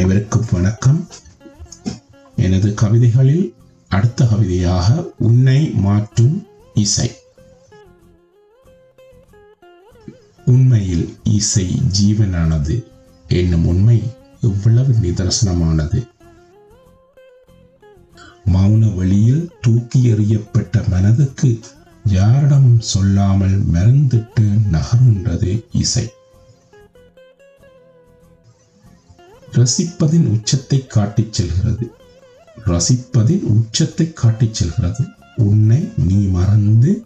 அனைவருக்கும் வணக்கம். எனது கவிதைகளில் அடுத்த கவிதையாக உன்னை மாற்றும் இசை. உண்மையில் இசை ஜீவனானது என்னும் உண்மை எவ்வளவு நிதர்சனமானது. மௌன வழியில் தூக்கி எறியப்பட்ட மனதுக்கு யாரிடமும் சொல்லாமல் மறந்துட்டு நகர்கின்றது இசை. ரசிப்பதின் உச்சத்தை காட்டிச் செல்கிறது. ரசிப்பதின் உச்சத்தை காட்டிச் செல்கிறது. உன்னை நீ மறந்து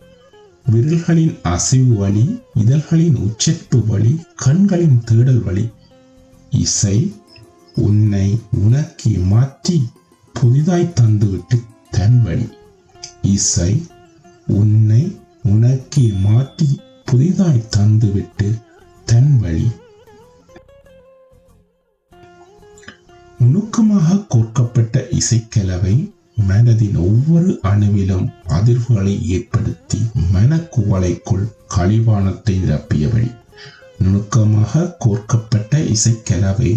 விரல்களின் அசைவு வழி இதழ்களின் உச்சரிப்பு வழி கண்களின் தேடல் வழி இசை உன்னை உனக்கு மாற்றி புதிதாய் தந்துவிட்டு தன் வழி. இசை உன்னை உனக்கு மாற்றி புதிதாய் தந்துவிட்டு தன் வழி. நுணுக்கமாக கோர்க்கப்பட்ட இசைக்கலவை மனதின் ஒவ்வொரு அணுவிலும் அதிர்வுகளை ஏற்படுத்தி மனக்குவலைக்குள் கழிவானத்தை நிரப்பியவழி நுணுக்கமாக கோர்க்கப்பட்ட இசைக்கலவை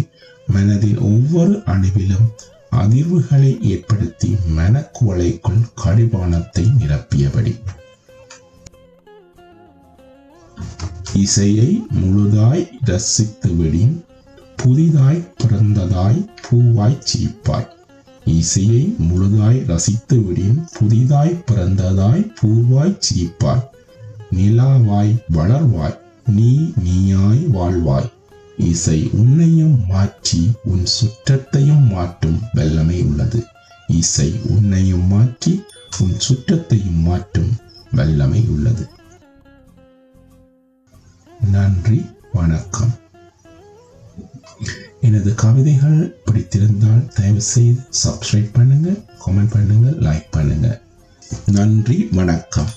மனதின் ஒவ்வொரு அணுவிலும் அதிர்வுகளை ஏற்படுத்தி மனக்குவலைக்குள் களிவானத்தை நிரப்பியபடி. இசையை முழுதாய் ரசித்துவிடின் புதிதாய் பிறந்ததாய் பூவாய் சிரிப்பாய். இசையை முழுதாய் ரசித்து புதிதாய் பிறந்ததாய் பூவாய் சிரிப்பாய். நிலாவாய் வளர்வாய் நீ நீயாய் வாழ்வாய். இசை உன்னையும் மாற்றி உன் சுற்றத்தையும் மாற்றும் வல்லமை உள்ளது. இசை உன்னையும் மாற்றி உன் சுற்றத்தையும் மாற்றும் வல்லமை உள்ளது. நன்றி வணக்கம். எனது கவிதைகள் பிடித்திருந்தால் தயவு செய்து சப்ஸ்கிரைப் பண்ணுங்க கமெண்ட் பண்ணுங்க லைக் பண்ணுங்க. நன்றி வணக்கம்.